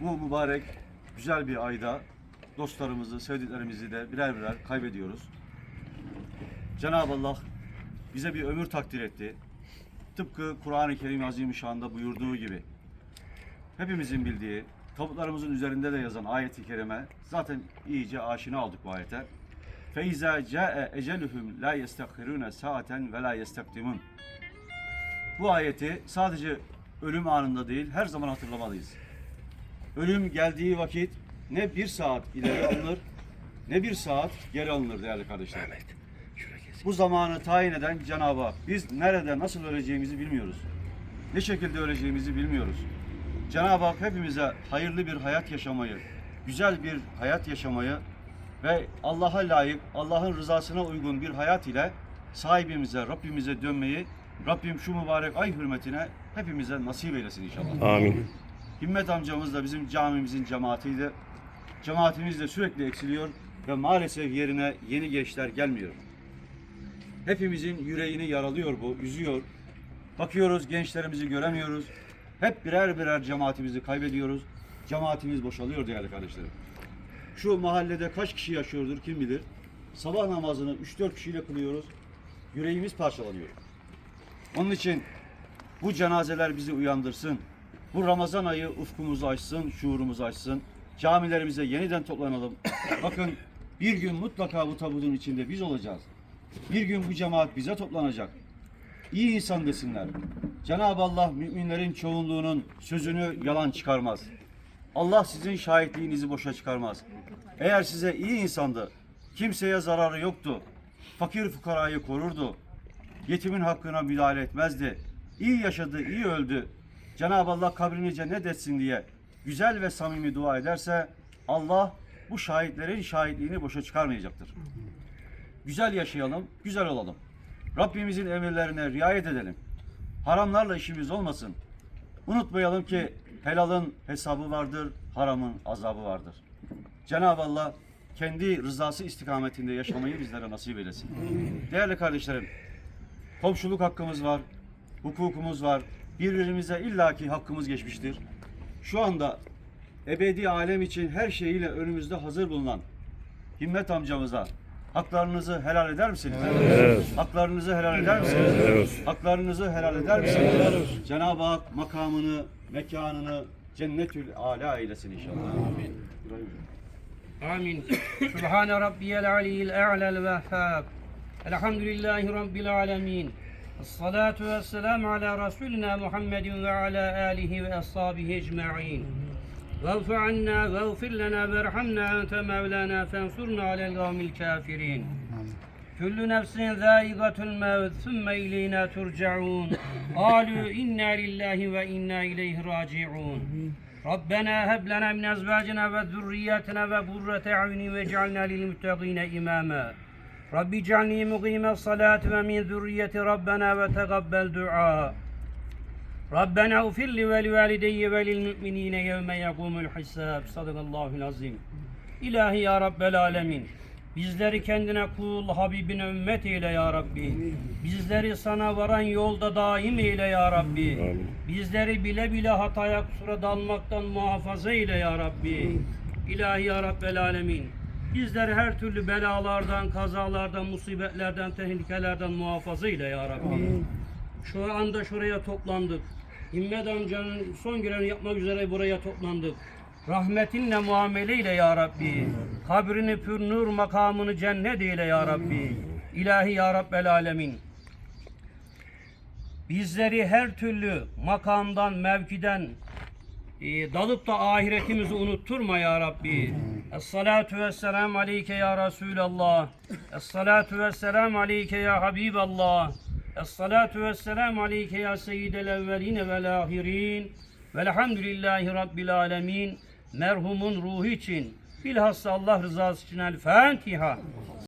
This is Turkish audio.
Bu mübarek güzel bir ayda dostlarımızı, sevdiklerimizi de birer birer kaybediyoruz. Cenab-ı Allah bize bir ömür takdir etti. Tıpkı Kur'an-ı Kerim Azimüşşan'da buyurduğu gibi. Hepimizin bildiği, tabutlarımızın üzerinde de yazan ayeti kerime zaten iyice aşina olduk bu ayete. Ca'e eceluhum la yestakirune saaten ve la yestakdimun. Bu ayeti sadece ölüm anında değil her zaman hatırlamalıyız. Ölüm geldiği vakit ne bir saat ileri alınır ne bir saat geri alınır değerli kardeşler. Bu zamanı tayin eden Cenab-ı Hak. Biz nerede nasıl öleceğimizi bilmiyoruz. Ne şekilde öleceğimizi bilmiyoruz. Cenab-ı Hak hepimize hayırlı bir hayat yaşamayı, güzel bir hayat yaşamayı ve Allah'a layık, Allah'ın rızasına uygun bir hayat ile sahibimize, Rabbimize dönmeyi Rabbim şu mübarek ay hürmetine hepimize nasip eylesin inşallah. Amin. Himmet amcamız da bizim camimizin cemaatiydi. Cemaatimiz de sürekli eksiliyor ve maalesef yerine yeni gençler gelmiyor. Hepimizin yüreğini yaralıyor bu, üzüyor. Bakıyoruz gençlerimizi göremiyoruz. Hep birer birer cemaatimizi kaybediyoruz. Cemaatimiz boşalıyor değerli kardeşlerim. Şu mahallede kaç kişi yaşıyordur kim bilir. Sabah namazını 3-4 kişiyle kılıyoruz. Yüreğimiz parçalanıyor. Onun için bu cenazeler bizi uyandırsın. Bu Ramazan ayı ufkumuzu açsın, şuurumuzu açsın. Camilerimize yeniden toplanalım. Bakın bir gün mutlaka bu tabutun içinde biz olacağız. Bir gün bu cemaat bize toplanacak. İyi insan desinler. Cenab-ı Allah müminlerin çoğunluğunun sözünü yalan çıkarmaz. Allah sizin şahitliğinizi boşa çıkarmaz. Eğer size iyi insandı, kimseye zararı yoktu, fakir fukarayı korurdu, yetimin hakkına müdahale etmezdi, iyi yaşadı, iyi öldü, Cenab-ı Allah kabrini cennet etsin diye güzel ve samimi dua ederse Allah bu şahitlerin şahitliğini boşa çıkarmayacaktır. Güzel yaşayalım, güzel olalım. Rabbimizin emirlerine riayet edelim. Haramlarla işimiz olmasın. Unutmayalım ki helalın hesabı vardır, haramın azabı vardır. Cenab-ı Allah kendi rızası istikametinde yaşamayı bizlere nasip eylesin. Değerli kardeşlerim, komşuluk hakkımız var, hukukumuz var birbirimize illaki hakkımız geçmiştir. Şu anda ebedi alem için her şeyiyle önümüzde hazır bulunan Himmet amcamıza haklarınızı helal eder misiniz? Evet. Haklarınızı helal eder misiniz? Evet. Haklarınızı helal eder misiniz? Evet. Cenab-ı Hak makamını, mekanını cennetül âlâ eylesin inşallah. Amin. Amin. Subhane rabbiyel aliyyil e'lel vehhab. Elhamdülillahi rabbil alemin. الأعلى الوهاب الحمد لله رب العالمين الصلاة والسلام على رسولنا محمد وعلى آله وأصحابه أجمعين واغف عنا واغفر لنا وارحمنا أنت مولانا فانصرنا على القوم الكافرين كل نفس ذائقة الموت ثم إلينا ترجعون قالوا إنا لله وإنا إليه راجعون ربنا هب لنا من أزواجنا وذرياتنا وقرة أعين واجعلنا للمتقين إماما رب اجعلني مقيم الصلاة ومن ذرية ربنا وتقبل دعاء ربنا اغفر لي ولوالدي وللمؤمنين يوم يقوم الحساب صدق الله العظيم İlahi ya Rabbel Alemin Bizleri kendine kul, Habibine ümmet eyle ya Rabbi. Bizleri sana varan yolda daim eyle ya Rabbi. Bizleri bile bile hataya kusura dalmaktan muhafaza eyle ya Rabbi. İlahi ya Rabbel Alemin. Bizleri her türlü belalardan, kazalardan, musibetlerden, tehlikelerden muhafaza eyle ya Rabbi. Şu anda şuraya toplandık. Himmet amcanın son görevini yapmak üzere buraya toplandık. Rahmetinle muamele eyle ya Rabbi. Kabrini pür nur makamını cennet eyle ya Rabbi. İlahi ya Rabbel alemin. Bizleri her türlü makamdan, mevkiden e, dalıp da ahiretimizi unutturma ya Rabbi. Esselatu vesselam aleyke ya Resulallah. Esselatu vesselam aleyke ya Habiballah. Esselatu vesselam aleyke ya seyyidel evveline vel ahirin. Velhamdülillahi Rabbil alemin. Merhumun ruhu için bilhassa Allah rızası için el Fatiha.